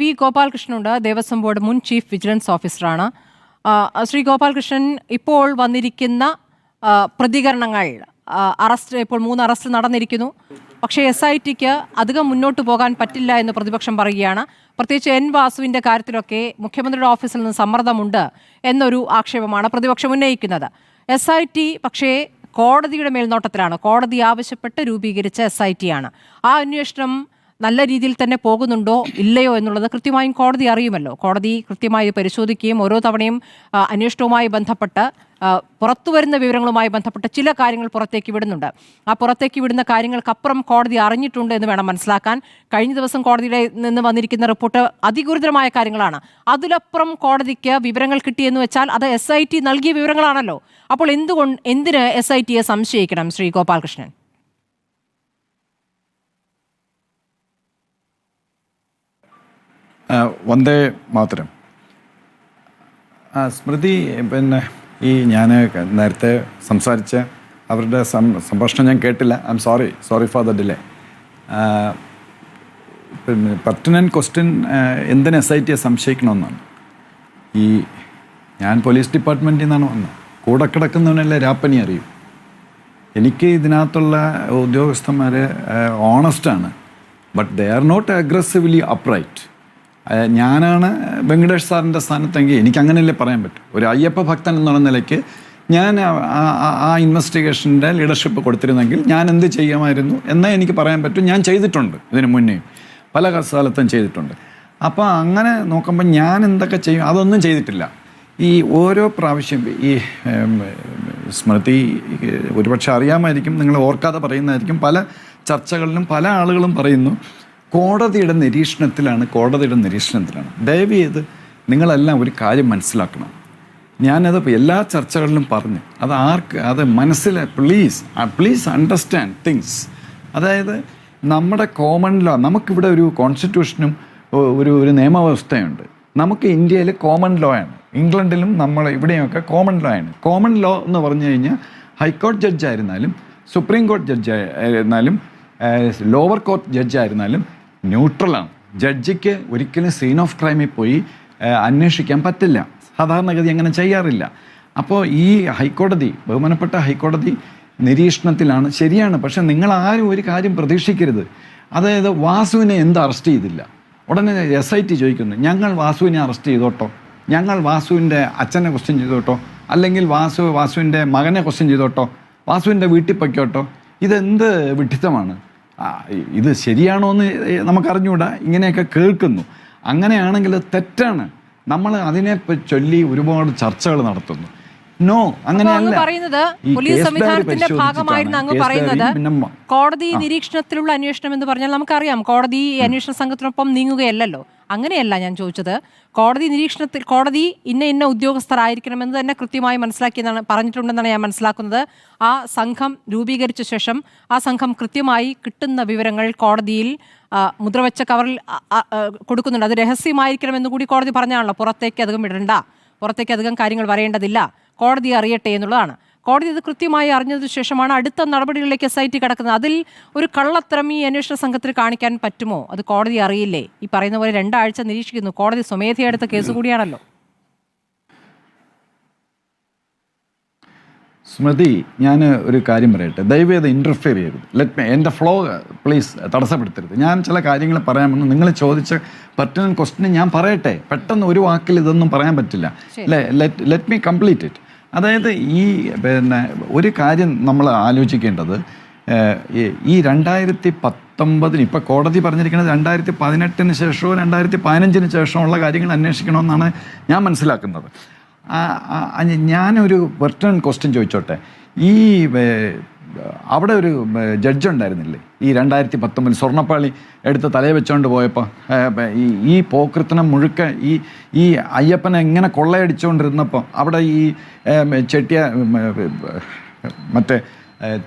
V ഗോപാലകൃഷ്ണനുണ്ട് Devaswom board മുൻ chief vigilance ഓഫീസറാണ്. ശ്രീ ഗോപാലകൃഷ്ണൻ ഇപ്പോൾ വന്നിരിക്കുന്ന പ്രതികരണങ്ങൾ അറസ്റ്റ് ഇപ്പോൾ മൂന്ന് അറസ്റ്റ് നടന്നിരിക്കുന്നു. പക്ഷേ എസ് ഐ ടിക്ക് അധികം മുന്നോട്ട് പോകാൻ പറ്റില്ല എന്ന് പ്രതിപക്ഷം പറയുകയാണ്. പ്രത്യേകിച്ച് എൻ വാസുവിന്റെ കാര്യത്തിലൊക്കെ മുഖ്യമന്ത്രിയുടെ ഓഫീസിൽ നിന്ന് സമ്മർദ്ദമുണ്ട് എന്നൊരു ആക്ഷേപമാണ് പ്രതിപക്ഷം ഉന്നയിക്കുന്നത്. എസ് ഐ ടി പക്ഷേ കോടതിയുടെ മേൽനോട്ടത്തിലാണ്. കോടതി ആവശ്യപ്പെട്ട് രൂപീകരിച്ച എസ് ഐ ടി ആണ്. ആ അന്വേഷണം നല്ല രീതിയിൽ തന്നെ പോകുന്നുണ്ടോ ഇല്ലയോ എന്നുള്ളത് കൃത്യമായും കോടതി അറിയുമല്ലോ. കോടതി കൃത്യമായി പരിശോധിക്കുകയും ഓരോ തവണയും അന്വേഷണവുമായി ബന്ധപ്പെട്ട് പുറത്തു വരുന്ന വിവരങ്ങളുമായി ബന്ധപ്പെട്ട ചില കാര്യങ്ങൾ പുറത്തേക്ക് വിടുന്നുണ്ട്. ആ പുറത്തേക്ക് വിടുന്ന കാര്യങ്ങൾക്കപ്പുറം കോടതി അറിഞ്ഞിട്ടുണ്ട് എന്ന് വേണം മനസ്സിലാക്കാൻ. കഴിഞ്ഞ ദിവസം കോടതിയുടെ നിന്ന് വന്നിരിക്കുന്ന റിപ്പോർട്ട് അതിഗുരുതരമായ കാര്യങ്ങളാണ്. അതിലപ്പുറം കോടതിക്ക് വിവരങ്ങൾ കിട്ടിയെന്ന് വെച്ചാൽ അത് എസ് ഐ ടി നൽകിയ വിവരങ്ങളാണല്ലോ. അപ്പോൾ എന്തുകൊണ്ട് എന്തിന് എസ് ഐ ടിയെ സംശയിക്കണം ശ്രീ ഗോപാലകൃഷ്ണൻ വന്ദേ മാത്രം. ആ, സ്മൃതി പിന്നെ ഈ ഞാൻ നേരത്തെ സംസാരിച്ച അവരുടെ സംഭാഷണം ഞാൻ കേട്ടില്ല. I'm sorry sorry for the delay പിന്നെ പെർട്ടിനന്റ് ക്വസ്റ്റ്യൻ എന്തിന് എസ് ഐ ടിയെ സംശയിക്കണമെന്നാണ്. ഈ ഞാൻ പോലീസ് ഡിപ്പാർട്ട്മെന്റിൽ നിന്നാണ് വന്നത്. കൂടെ കിടക്കുന്നവനല്ലേ രാപ്പനി അറിയും. എനിക്ക് ഇതിനകത്തുള്ള ഉദ്യോഗസ്ഥന്മാർ ഓണസ്റ്റാണ് but they are not aggressively upright ഞാനാണ് വെങ്കടേഷ് സാറിന്റെ സ്ഥാനത്തെങ്കിൽ എനിക്ക് അങ്ങനെയല്ലേ പറയാൻ പറ്റും. ഒരു അയ്യപ്പ ഭക്തൻ എന്നുള്ള നിലയ്ക്ക് ഞാൻ ആ- ഇൻവെസ്റ്റിഗേഷന്റെ ലീഡർഷിപ്പ് കൊടുത്തിരുന്നെങ്കിൽ ഞാൻ എന്ത് ചെയ്യുമായിരുന്നു എന്നേ എനിക്ക് പറയാൻ പറ്റും. ഞാൻ ചെയ്തിട്ടുണ്ട് ഇതിന് മുന്നേയും പല സ്ഥലത്തും ചെയ്തിട്ടുണ്ട്. അപ്പോൾ അങ്ങനെ നോക്കുമ്പോൾ ഞാൻ എന്തൊക്കെ ചെയ്യും? അതൊന്നും ചെയ്തിട്ടില്ല. ഈ ഓരോ പ്രാവശ്യം ഈ സ്മൃതി ഒരുപക്ഷെ അറിയാമായിരിക്കും നിങ്ങൾ ഓർക്കാതെ പറയുന്നതായിരിക്കും. പല ചർച്ചകളിലും പല ആളുകളും പറയുന്നു കോടതിയുടെ നിരീക്ഷണത്തിലാണ് കോടതിയുടെ നിരീക്ഷണത്തിലാണ്. ദയവ് ചെയ്ത് നിങ്ങളെല്ലാം ഒരു കാര്യം മനസ്സിലാക്കണം. ഞാനത് എല്ലാ ചർച്ചകളിലും പറഞ്ഞു. അത് ആർക്ക് അത് മനസ്സിൽ പ്ലീസ് പ്ലീസ് അണ്ടർസ്റ്റാൻഡ് തിങ്സ് അതായത് നമ്മുടെ കോമൺ ലോ നമുക്കിവിടെ ഒരു കോൺസ്റ്റിറ്റ്യൂഷനും ഒരു ഒരു നിയമവ്യവസ്ഥയുണ്ട്. നമുക്ക് ഇന്ത്യയിൽ കോമൺ ലോ ആണ്. ഇംഗ്ലണ്ടിലും നമ്മൾ ഇവിടെയൊക്കെ കോമൺ ലോ ആണ്. കോമൺ ലോ എന്ന് പറഞ്ഞു കഴിഞ്ഞാൽ ഹൈക്കോടതി ജഡ്ജായിരുന്നാലും സുപ്രീം കോടതി ജഡ്ജായിരുന്നാലും ലോവർ കോർട്ട് ജഡ്ജ് ആയിരുന്നാലും ന്യൂട്രലാണ്. ജഡ്ജിക്ക് ഒരിക്കലും സീൻ ഓഫ് ക്രൈമിൽ പോയി അന്വേഷിക്കാൻ പറ്റില്ല. സാധാരണഗതി അങ്ങനെ ചെയ്യാറില്ല. അപ്പോൾ ഈ ഹൈക്കോടതി ബഹുമാനപ്പെട്ട ഹൈക്കോടതി നിരീക്ഷണത്തിലാണ് ശരിയാണ്. പക്ഷേ നിങ്ങൾ ആരും ഒരു കാര്യം പ്രതീക്ഷിക്കരുത്. അതായത് വാസുവിനെ എന്ത് അറസ്റ്റ് ചെയ്തില്ല? ഉടനെ എസ് ഐ ടി ചോദിക്കുന്നു. ഞങ്ങൾ വാസുവിനെ അറസ്റ്റ് ചെയ്തോട്ടോ? ഞങ്ങൾ വാസുവിന്റെ അച്ഛനെ ക്വസ്റ്റ്യൻ ചെയ്തോട്ടോ? അല്ലെങ്കിൽ വാസു വാസുവിന്റെ മകനെ ക്വസ്റ്റ്യൻ ചെയ്തോട്ടോ? വാസുവിന്റെ വീട്ടിൽ പൊയ്ക്കോട്ടോ? ഇതെന്ത് വിഡ്ഢിത്തമാണ് ആ, ഇത് ശരിയാണോ എന്ന് നമുക്കറിഞ്ഞൂടാ ഇങ്ങനെയൊക്കെ കേൾക്കുന്നു. അങ്ങനെയാണെങ്കിൽ തെറ്റാണ്. നമ്മൾ അതിനെ ചൊല്ലി ഒരുപാട് ചർച്ചകൾ നടത്തുന്നു. നോ അങ്ങനെയല്ല. പറയുന്നത് പോലീസ് സംവിധാനത്തിന്റെ. ഭാഗമായിരുന്നു അങ്ങ് പറയുന്നത്. കോടതി നിരീക്ഷണത്തിലുള്ള അന്വേഷണം എന്ന് പറഞ്ഞാൽ നമുക്കറിയാം. കോടതി അന്വേഷണ സംഘത്തിനൊപ്പം നീങ്ങുകയല്ലല്ലോ. അങ്ങനെയല്ല ഞാൻ ചോദിച്ചത്. കോടതി നിരീക്ഷണത്തിൽ കോടതി ഇന്ന ഇന്ന ഉദ്യോഗസ്ഥരായിരിക്കണമെന്ന് തന്നെ കൃത്യമായി മനസ്സിലാക്കിയെന്നാണ് പറഞ്ഞിട്ടുണ്ടെന്നാണ് ഞാൻ മനസ്സിലാക്കുന്നത്. ആ സംഘം രൂപീകരിച്ച ശേഷം ആ സംഘം കൃത്യമായി കിട്ടുന്ന വിവരങ്ങൾ കോടതിയിൽ മുദ്രവെച്ച കവറിൽ കൊടുക്കുന്നുണ്ട്. അത് രഹസ്യമായിരിക്കണമെന്ന് കൂടി കോടതി പറഞ്ഞാണല്ലോ. പുറത്തേക്ക് അധികം ഇടണ്ട പുറത്തേക്ക് അധികം കാര്യങ്ങൾ വരേണ്ടതില്ല. കോടതി അറിയട്ടെ എന്നുള്ളതാണ്. കോടതി ഇത് കൃത്യമായി അറിഞ്ഞതിനു ശേഷമാണ് അടുത്ത നടപടികളിലേക്ക് എസ് ഐ ടി കിടക്കുന്നത്. അതിൽ ഒരു കള്ളത്തരം ഈ അന്വേഷണ സംഘത്തിൽ കാണിക്കാൻ പറ്റുമോ? അത് കോടതി അറിയില്ലേ? ഈ പറയുന്ന പോലെ രണ്ടാഴ്ച നിരീക്ഷിക്കുന്നു. കോടതി സ്വമേധയാ എടുത്ത കേസ് കൂടിയാണല്ലോ. സ്മൃതി ഞാൻ ഒരു കാര്യം പറയട്ടെ. ദയവേത് ഇന്റർഫിയർ ചെയ്യരുത്. ലെറ്റ് മീ എന്റെ ഫ്ലോ പ്ലീസ് തടസ്സപ്പെടുത്തരുത്. ഞാൻ ചില കാര്യങ്ങൾ പറയാമെന്ന് നിങ്ങൾ ചോദിച്ച പറ്റുന്ന ക്വസ്റ്റിന് ഞാൻ പറയട്ടെ. പെട്ടെന്ന് ഒരു വാക്കിൽ ഇതൊന്നും പറയാൻ പറ്റില്ല. Let let me complete it അതായത് ഈ പിന്നെ ഒരു കാര്യം നമ്മൾ ആലോചിക്കേണ്ടത് ഈ- രണ്ടായിരത്തി പത്തൊമ്പതിന് ഇപ്പോൾ കോടതി പറഞ്ഞിരിക്കുന്നത് രണ്ടായിരത്തി പതിനെട്ടിന് ശേഷമോ രണ്ടായിരത്തി പതിനഞ്ചിന് ശേഷമുള്ള കാര്യങ്ങൾ അന്വേഷിക്കണമെന്നാണ് ഞാൻ മനസ്സിലാക്കുന്നത്. ഞാനൊരു വെർട്ടൺ ക്വസ്റ്റ്യൻ ചോദിച്ചോട്ടെ. ഈ അവിടെ ഒരു ജഡ്ജ് ഉണ്ടായിരുന്നില്ലേ? ഈ രണ്ടായിരത്തി പത്തൊമ്പതിൽ സ്വർണപ്പാളി എടുത്ത് തലയെ വെച്ചുകൊണ്ട് പോയപ്പോൾ ഈ ഈ പോക്കൃത്തനം മുഴുക്ക ഈ ഈ അയ്യപ്പനെ എങ്ങനെ കൊള്ളയടിച്ചുകൊണ്ടിരുന്നപ്പോൾ അവിടെ ഈ ചെട്ടിയ മറ്റേ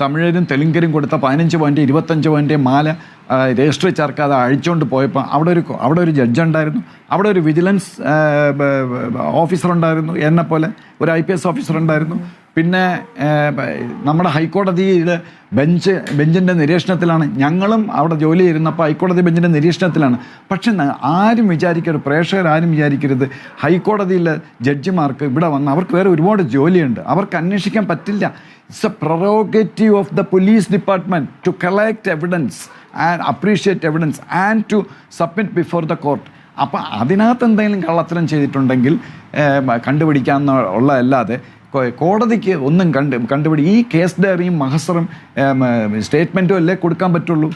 തമിഴരും തെലുങ്കരും കൊടുത്ത പതിനഞ്ച് പോയിന്റ് ഇരുപത്തഞ്ച് പോയിന്റ് മാല ആ, രജിസ്റ്റർ ചേർക്കാതെ അഴിച്ചുകൊണ്ട് പോയപ്പോൾ അവിടെ ഒരു അവിടെ ഒരു ജഡ്ജ് ഉണ്ടായിരുന്നു. അവിടെ ഒരു വിജിലൻസ് ഓഫീസർ ഉണ്ടായിരുന്നു. എന്നെ പോലെ ഒരു ഐ പി എസ് ഓഫീസർ ഉണ്ടായിരുന്നു. പിന്നെ നമ്മുടെ ഹൈക്കോടതിയിൽ ബെഞ്ച് ബെഞ്ചിന്റെ നിരീക്ഷണത്തിലാണ്. ഞങ്ങളും അവിടെ ജോലി ചെയ്യുന്നപ്പോൾ ഹൈക്കോടതി ബെഞ്ചിന്റെ നിരീക്ഷണത്തിലാണ്. പക്ഷെ ആരും വിചാരിക്കരുത് പ്രേക്ഷകർ ആരും വിചാരിക്കരുത്. ഹൈക്കോടതിയിലെ ജഡ്ജിമാർക്ക് ഇവിടെ വന്ന് അവർക്ക് വേറെ ഒരുപാട് ജോലിയുണ്ട്. അവർക്ക് അന്വേഷിക്കാൻ പറ്റില്ല. It's a prerogative of the police department to collect evidence and appreciate evidence and to submit before the court അപ്പം അതിനകത്ത് എന്തെങ്കിലും കള്ളത്തരം ചെയ്തിട്ടുണ്ടെങ്കിൽ ഏഹ്, കണ്ടുപിടിക്കാമെന്ന ഉള്ളതല്ലാതെ കോ- കോടതിക്ക് ഒന്നും കണ്ട് കണ്ടുപിടി ഈ കേസ് ഡയറിയും മഹസറും സ്റ്റേറ്റ്മെന്റും അല്ലേ കൊടുക്കാൻ പറ്റുള്ളൂ?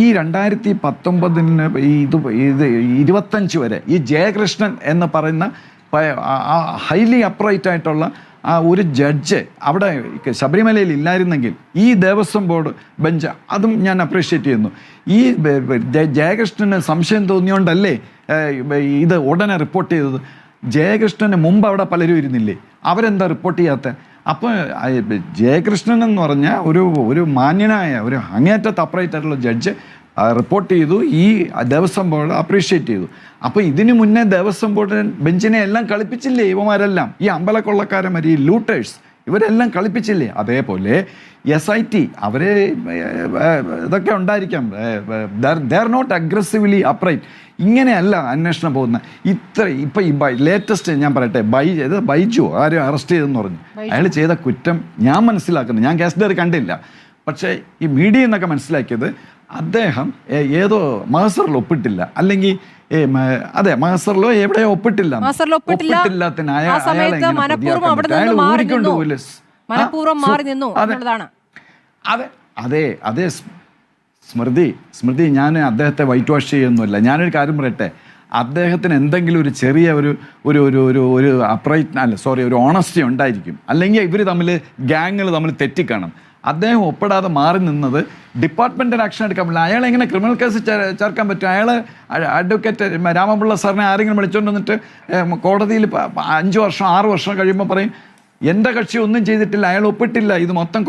ഈ രണ്ടായിരത്തി പത്തൊമ്പതിന് ഇത് ഇത് ഇരുപത്തഞ്ച് വരെ ഈ ജയകൃഷ്ണൻ എന്ന് പറയുന്ന ഹൈലി അപ്രൈറ്റ് ആയിട്ടുള്ള ആ ഒരു ജഡ്ജ് അവിടെ ശബരിമലയിൽ ഇല്ലായിരുന്നെങ്കിൽ ഈ ദേവസ്വം ബോർഡ് ബെഞ്ച് അതും ഞാൻ അപ്രീഷിയേറ്റ് ചെയ്യുന്നു. ഈ ജയകൃഷ്ണന് സംശയം തോന്നിയോണ്ടല്ലേ ഇത് ഉടനെ റിപ്പോർട്ട് ചെയ്തത്? ജയകൃഷ്ണന് മുമ്പ് അവിടെ പലരും ഇരുന്നില്ലേ? അവരെന്താ റിപ്പോർട്ട് ചെയ്യാത്ത? അപ്പോൾ ജയകൃഷ്ണൻ എന്ന് പറഞ്ഞ ഒരു ഒരു മാന്യനായ ഒരു അങ്ങേറ്റ അപ്രൈറ്റ് ആയിട്ടുള്ള ജഡ്ജ് റിപ്പോർട്ട് ചെയ്തു. ഈ ദേവസ്വം ബോർഡ് അപ്രീഷിയേറ്റ് ചെയ്തു. അപ്പോൾ ഇതിനു മുന്നേ ദേവസ്വം ബോർഡ് ബെഞ്ചിനെ എല്ലാം കളിപ്പിച്ചില്ലേ ഇവമാരെല്ലാം ഈ അമ്പലക്കൊള്ളക്കാരന്മാർ ഈ ലൂട്ടേഴ്സ് ഇവരെല്ലാം കളിപ്പിച്ചില്ലേ? അതേപോലെ എസ് ഐ ടി അവരെ ഇതൊക്കെ ഉണ്ടായിരിക്കാം. ദർ നോട്ട് അഗ്രസീവ്ലി അപ്രൈറ്റ് ഇങ്ങനെയല്ല അന്വേഷണം പോകുന്ന ഇത്ര ഇപ്പം ഈ ബൈ ലേറ്റസ്റ്റ് ഞാൻ പറയട്ടെ ബൈ ചെയ്ത് ബൈജു ആരും അറസ്റ്റ് ചെയ്തെന്ന് പറഞ്ഞു. അയാൾ ചെയ്ത കുറ്റം ഞാൻ മനസ്സിലാക്കുന്നു. ഞാൻ കേസ് ഡയറി കണ്ടില്ല. പക്ഷേ ഈ മീഡിയ എന്നൊക്കെ മനസ്സിലാക്കിയത് അദ്ദേഹം ഏതോ മഹസറിൽ ഒപ്പിട്ടില്ല. അല്ലെങ്കിൽ അതെ മഹസറിലോ എവിടെയോ ഒപ്പിട്ടില്ല. മഹസറിൽ ഒപ്പിട്ടില്ല. ആ സമയത്ത് എങ്ങനെ അവിടെ നിന്ന് അയാൾ മാറി ഊരിക്കൊണ്ട് നിന്നു. പോയില്ലേ? ആ, മനഃപൂർവം സു- മാറി നിന്നു അതെ. അതെ അതെ സ്മൃതി സ്മൃതി ഞാൻ അദ്ദേഹത്തെ വൈറ്റ് വാഷ് ചെയ്യുന്നില്ല ഞാനൊരു കാര്യം പറയട്ടെ? അദ്ദേഹത്തിന് എന്തെങ്കിലും ഒരു ചെറിയ ഒരു ഒരു ഒരു ഒരു ഒരു അപ്രൈറ്റ് അല്ല സോറി ഒരു ഓണസ്റ്റി ഉണ്ടായിരിക്കും. അല്ലെങ്കിൽ ഇവർ തമ്മിൽ ഗ്യാങ്ങൾ തമ്മിൽ തെറ്റിക്കാണും. അദ്ദേഹം ഒപ്പിടാതെ മാറി നിന്നത് ഡിപ്പാർട്ട്മെന്റിന് ആക്ഷൻ എടുക്കാൻ പറ്റില്ല. അയാൾ എങ്ങനെ ക്രിമിനൽ കേസ് ചേർക്കാൻ പറ്റും? അയാൾ അഡ്വക്കേറ്റ് രാമപിള്ള സാറിനെ ആരെങ്കിലും വിളിച്ചുകൊണ്ട് വന്നിട്ട് കോടതിയിൽ അഞ്ച് വർഷം ആറ് വർഷം കഴിയുമ്പോൾ പറയും എന്റെ കക്ഷി ഒന്നും ചെയ്തിട്ടില്ല അയാൾ ഒപ്പിട്ടില്ല. ഇത് മൊത്തം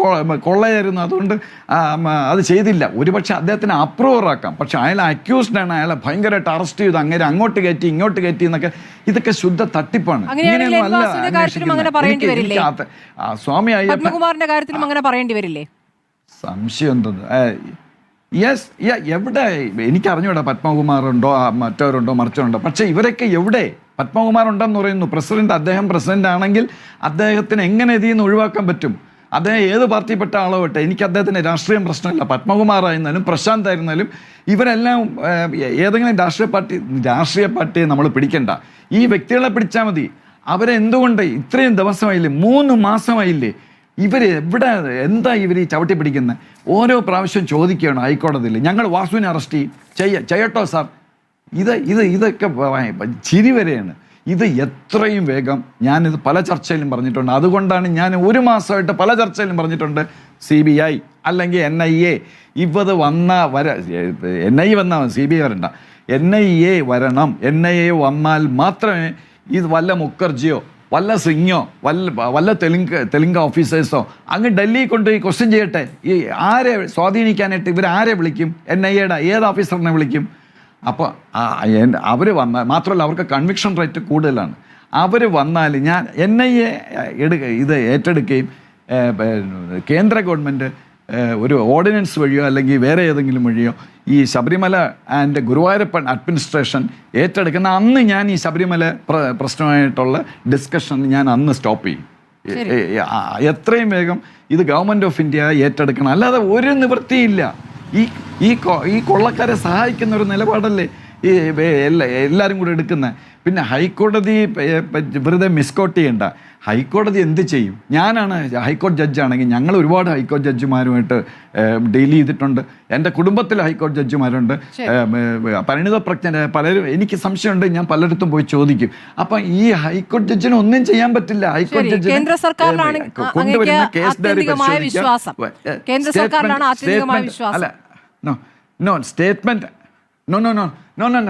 കൊള്ളയായിരുന്നു. അതുകൊണ്ട് അത് ചെയ്തില്ല. ഒരുപക്ഷെ അദ്ദേഹത്തിന് അപ്രൂവറാക്കാം പക്ഷെ അയാൾ അക്യൂസ്ഡ് ആണ്. അയാളെ ഭയങ്കരമായിട്ട് അറസ്റ്റ് ചെയ്തു. അങ്ങനെ അങ്ങോട്ട് കയറ്റി ഇങ്ങോട്ട് കയറ്റി എന്നൊക്കെ ഇതൊക്കെ ശുദ്ധ തട്ടിപ്പാണ്. ഇങ്ങനെയൊന്നും അല്ല സ്വാമി അയ്യപ്പൻ പത്മകുമാറിന്റെ കാര്യത്തിലും അങ്ങനെ പറയേണ്ടി വരില്ലേ? സംശയം എന്തെന്ന്? യെസ് എവിടെ? എനിക്ക് അറിഞ്ഞൂടാ പത്മകുമാറുണ്ടോ മറ്റവരുണ്ടോ മറിച്ചുണ്ടോ പക്ഷേ ഇവരൊക്കെ എവിടെ? പത്മകുമാർ ഉണ്ടെന്ന് പറയുന്നു. പ്രസിഡന്റ് അദ്ദേഹം പ്രസിഡന്റ് ആണെങ്കിൽ അദ്ദേഹത്തിന് എങ്ങനെ ഇതിൽ നിന്ന് ഒഴിവാക്കാൻ പറ്റും? അദ്ദേഹം ഏത് പാർട്ടിയിൽപ്പെട്ട ആളോ എനിക്ക് അദ്ദേഹത്തിന് രാഷ്ട്രീയം പ്രശ്നമില്ല. പത്മകുമാർ ആയിരുന്നാലും പ്രശാന്ത് ആയിരുന്നാലും ഇവരെല്ലാം ഏതെങ്കിലും രാഷ്ട്രീയ പാർട്ടി രാഷ്ട്രീയ പാർട്ടിയെ നമ്മൾ പിടിക്കണ്ട. ഈ വ്യക്തികളെ പിടിച്ചാൽ മതി. അവരെന്തുകൊണ്ട് ഇത്രയും ദിവസമായില്ലേ? മൂന്ന് മാസമായില്ലേ? ഇവർ എവിടെ എന്താ ഇവർ ഈ ചവിട്ടി പിടിക്കുന്നത് ഓരോ പ്രാവശ്യം ചോദിക്കുകയാണ് ഹൈക്കോടതിയിൽ. ഞങ്ങൾ വാസുവിനെ അറസ്റ്റ് ചെയ്യും. ചെയ്യ ചെയ്യട്ടോ സാർ ഇത് ഇത് ഇതൊക്കെ ചിരി വരെയാണ്. ഇത് എത്രയും വേഗം ഞാനിത് പല ചർച്ചയിലും പറഞ്ഞിട്ടുണ്ട്. അതുകൊണ്ടാണ് ഞാൻ ഒരു മാസമായിട്ട് പല ചർച്ചയിലും പറഞ്ഞിട്ടുണ്ട്. സി ബി ഐ അല്ലെങ്കിൽ എൻ ഐ എ ഇവത് വന്ന വര എൻ ഐ വന്നാൽ സി ബി ഐ വരണ്ട. എൻ ഐ എ വരണം. എൻ ഐ എ വന്നാൽ മാത്രമേ ഇത് വല്ല മുഖർജിയോ വല്ല സിംഗോ വല്ല വല്ല തെലുങ്ക് തെലുങ്ക് ഓഫീസേഴ്സോ അങ്ങ് ഡൽഹിയിൽ കൊണ്ടുപോയി ക്വസ്റ്റ്യൻ ചെയ്യട്ടെ. ഈ ആരെ സ്വാധീനിക്കാനായിട്ട് ഇവർ ആരെ വിളിക്കും? എൻ ഐ എയുടെ ഏത് ഓഫീസറിനെ വിളിക്കും? അപ്പോൾ അവർ വന്ന മാത്രമല്ല അവർക്ക് കൺവിക്ഷൻ റേറ്റ് കൂടുതലാണ്. അവർ വന്നാൽ ഞാൻ എൻ ഐ എ എടുക്ക ഇത് ഏറ്റെടുക്കുകയും കേന്ദ്ര ഗവൺമെന്റ് ഒരു ഓർഡിനൻസ് വഴിയോ അല്ലെങ്കിൽ വേറെ ഏതെങ്കിലും വഴിയോ ഈ ശബരിമല ആൻഡ് ഗുരുവായൂരപ്പൻ അഡ്മിനിസ്ട്രേഷൻ ഏറ്റെടുക്കുന്ന അന്ന് ഞാൻ ഈ ശബരിമല പ്ര- പ്രശ്നമായിട്ടുള്ള ഡിസ്കഷൻ ഞാൻ അന്ന് സ്റ്റോപ്പ് ചെയ്യും. എത്രയും വേഗം ഇത് ഗവൺമെന്റ് ഓഫ് ഇന്ത്യ ഏറ്റെടുക്കണം. അല്ലാതെ ഒരു നിവൃത്തിയില്ല. ഈ ഈ കൊള്ളക്കാരെ സഹായിക്കുന്ന ഒരു നിലപാടല്ലേ? ഈ എല്ലാവരും കൂടെ എടുക്കുന്നത് പിന്നെ ഹൈക്കോടതി വെറുതെ മിസ്കോട്ട് ചെയ്യണ്ട. ഹൈക്കോടതി എന്ത് ചെയ്യും? ഞാനാണ് ഹൈക്കോടതി ജഡ്ജാണെങ്കിൽ ഞങ്ങൾ ഒരുപാട് ഹൈക്കോടതി ജഡ്ജിമാരുമായിട്ട് ഡീൽ ചെയ്തിട്ടുണ്ട്. എന്റെ കുടുംബത്തിൽ ഹൈക്കോടതി ജഡ്ജിമാരുണ്ട്. പരിണിത പ്രജ്ഞ പലരും എനിക്ക് സംശയമുണ്ട്. ഞാൻ പലയിടത്തും പോയി ചോദിക്കും. അപ്പം ഈ ഹൈക്കോടതി ജഡ്ജിന് ഒന്നും ചെയ്യാൻ പറ്റില്ല. ഹൈക്കോടതി ജഡ്ജിന് കൊണ്ടുവരുന്ന കേസ് ഡയറി. അല്ല no no statement no no no. No no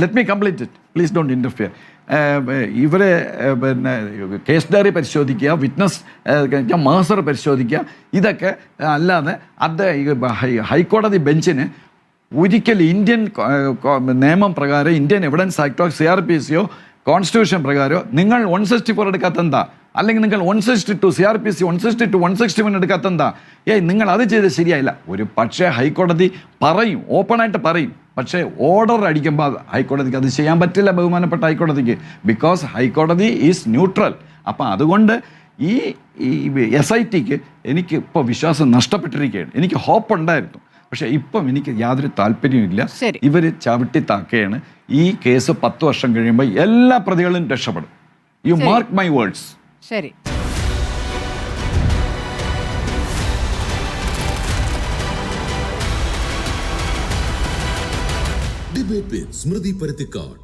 let me complete it please don't interfere ഇവരെ പിന്നെ കേസ് ഡയറി പരിശോധിക്കുക വിറ്റ്നസ് മാസർ പരിശോധിക്കുക. ഇതൊക്കെ അല്ലാതെ അദ്ദേഹം ഹൈക്കോടതി ബെഞ്ചിന് ഒരിക്കൽ ഇന്ത്യൻ നിയമം പ്രകാരം ഇന്ത്യൻ എവിഡൻസ് ആക്ടോ സി ആർ പി സിയോ കോൺസ്റ്റിറ്റ്യൂഷൻ പ്രകാരമോ നിങ്ങൾ വൺ സിക്സ്റ്റി ഫോർ എടുക്കാത്ത എന്താ? അല്ലെങ്കിൽ നിങ്ങൾ one sixty two C R P C one sixty two one sixty one എടുക്കാത്ത എന്താ? ഏയ് നിങ്ങൾ അത് ചെയ്ത് ശരിയായില്ല. ഒരു പക്ഷേ ഹൈക്കോടതി പറയും ഓപ്പണായിട്ട് പറയും. പക്ഷേ ഓർഡർ അടിക്കുമ്പോൾ ഹൈക്കോടതിക്ക് അത് ചെയ്യാൻ പറ്റില്ല ബഹുമാനപ്പെട്ട ഹൈക്കോടതിക്ക്. ബിക്കോസ് ഹൈക്കോടതി ഈസ് ന്യൂട്രൽ അപ്പം അതുകൊണ്ട് ഈ എസ് ഐ ടിക്ക് എനിക്ക് ഇപ്പോൾ വിശ്വാസം നഷ്ടപ്പെട്ടിരിക്കുകയാണ്. എനിക്ക് ഹോപ്പ് ഉണ്ടായിരുന്നു. പക്ഷേ ഇപ്പം എനിക്ക് യാതൊരു താല്പര്യമില്ല. ഇവർ ചവിട്ടി താക്കുകയാണ്. ഈ കേസ് പത്ത് വർഷം കഴിയുമ്പോൾ എല്ലാ പ്രതികളും രക്ഷപ്പെടും. യു മാർക്ക് മൈ വേർഡ്സ് ശരി. விருப்பேன் ஸ்மிருதி பருத்திக்காட்.